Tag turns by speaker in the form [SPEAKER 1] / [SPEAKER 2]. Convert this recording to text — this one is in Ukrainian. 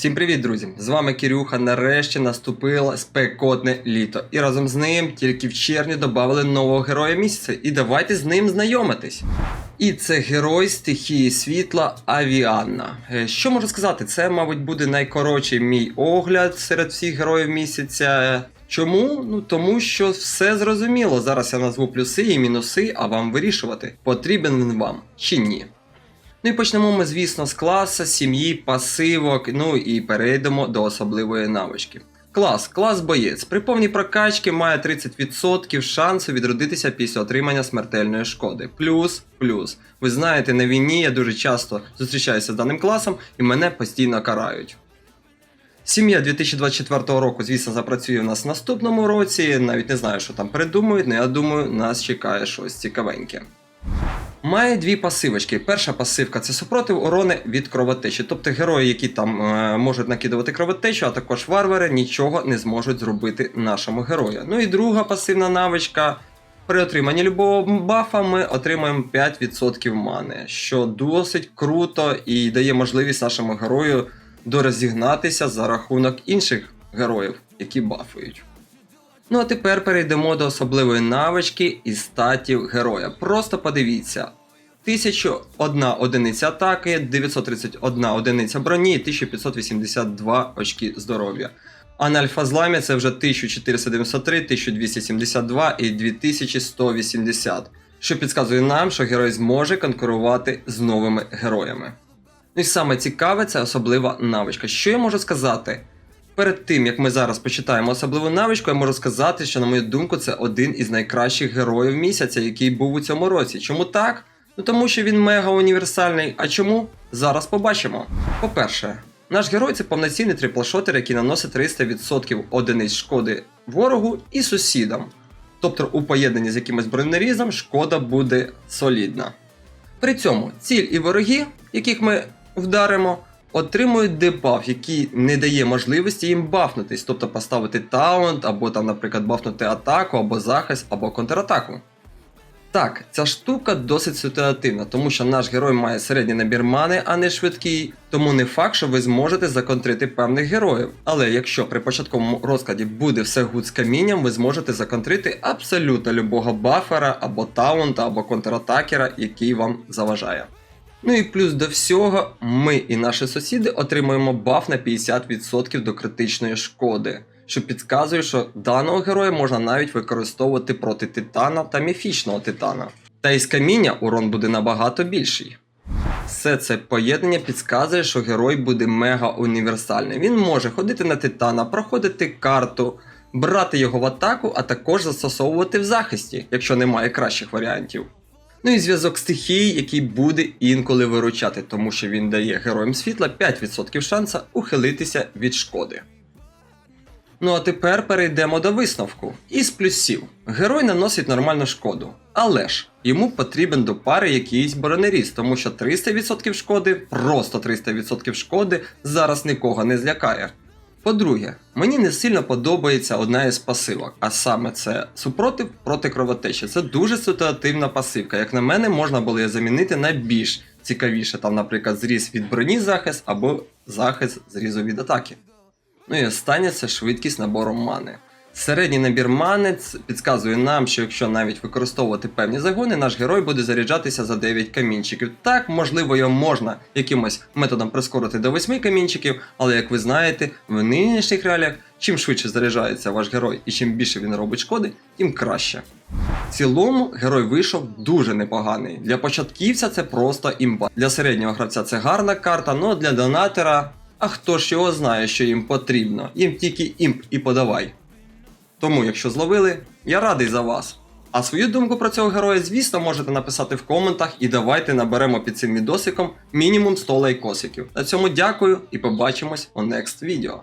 [SPEAKER 1] Всім привіт, друзі! З вами Кирюха. Нарешті наступило спекотне літо. І разом з ним тільки в червні додали нового героя місяця. І давайте з ним знайомитись. І це герой стихії світла Авіанна. Е, Що можу сказати? Це, мабуть, буде найкоротший мій огляд серед всіх героїв місяця. Чому? Ну тому що все зрозуміло. Зараз я назву плюси і мінуси, а вам вирішувати, потрібен він вам чи ні. Ну і почнемо ми, звісно, з класа, сім'ї, пасивок, ну і перейдемо до особливої навички. Клас, клас боєць. При повній прокачці має 30% шансу відродитися після отримання смертельної шкоди. Плюс, плюс. Ви знаєте, на війні я дуже часто зустрічаюся з даним класом і мене постійно карають. Сім'я 2024 року, звісно, запрацює в нас в наступному році. Навіть не знаю, що там придумають, але я думаю, нас чекає щось цікавеньке. Має дві пасивочки. Перша пасивка це супротив урони від кровотечі. Тобто герої, які там е, можуть накидувати кровотечу, а також варвари, нічого не зможуть зробити нашому герою. Ну і друга пасивна навичка. При отриманні любого бафа ми отримаємо 5% мани, що досить круто і дає можливість нашому герою дорозігнатися за рахунок інших героїв, які бафують. Ну а тепер перейдемо до особливої навички і статів героя. Просто подивіться. 1001 одиниця атаки, 931 одиниця броні і 1582 очки здоров'я. А на альфа-зламі це вже 1493, 1272 і 2180, що підказує нам, що герой зможе конкурувати з новими героями. Ну і саме цікаве це особлива навичка. Що я можу сказати? Перед тим як ми зараз почитаємо особливу навичку, я можу сказати, що, на мою думку, це один із найкращих героїв місяця, який був у цьому році. Чому так? Ну тому що він мега універсальний. А чому? Зараз побачимо. По-перше, наш герой це повноцінний триплшотер, який наносить 300% одиниць шкоди ворогу і сусідам. Тобто у поєднанні з якимось бронерізом шкода буде солідна. При цьому ціль і вороги, яких ми вдаримо, отримують дебаф, який не дає можливості їм бафнутись, тобто поставити таунт, або там, наприклад, бафнути атаку, або захист, або контратаку. Так, ця штука досить ситуативна, тому що наш герой має середній набір мани, а не швидкий, тому не факт, що ви зможете законтрити певних героїв. Але якщо при початковому розкладі буде все гуд з камінням, ви зможете законтрити абсолютно любого бафера або таунта, або контратакера, який вам заважає. Ну і плюс до всього, ми і наші сусіди отримуємо баф на 50% до критичної шкоди, що підказує, що даного героя можна навіть використовувати проти титана та міфічного титана. Та із каміння урон буде набагато більший. Все це поєднання підказує, що герой буде мега універсальний. Він може ходити на титана, проходити карту, брати його в атаку, а також застосовувати в захисті, якщо немає кращих варіантів. Ну і зв'язок стихії, який буде інколи виручати, тому що він дає героям світла 5% шанса ухилитися від шкоди. Ну а тепер перейдемо до висновку. Із плюсів. Герой наносить нормальну шкоду. Але ж йому потрібен до пари якийсь бронеріз, тому що 300% шкоди, просто 300% шкоди зараз нікого не злякає. По-друге, мені не сильно подобається одна із пасивок, а саме це супротив проти кровотечі. Це дуже ситуативна пасивка. Як на мене, можна було її замінити на більш цікавіше, там, наприклад, зріз від броні захист або захист зрізу від атаки. Ну і останнє це швидкість набору мани. Середній набір мани ц- підказує нам, що якщо навіть використовувати певні загони, наш герой буде заряджатися за 9 камінчиків. Так, можливо, його можна якимось методом прискорити до 8 камінчиків, але як ви знаєте, в нинішніх реаліях, чим швидше заряджається ваш герой і чим більше він робить шкоди, тим краще. В цілому герой вийшов дуже непоганий. Для початківця це просто імба. Для середнього гравця це гарна карта, але для донатера. А хто ж його знає, що їм потрібно? Їм тільки імп і подавай. Тому, якщо зловили, я радий за вас. А свою думку про цього героя, звісно, можете написати в коментах і давайте наберемо під цим відосиком мінімум 100 лайкосиків. На цьому дякую і побачимось у next відео.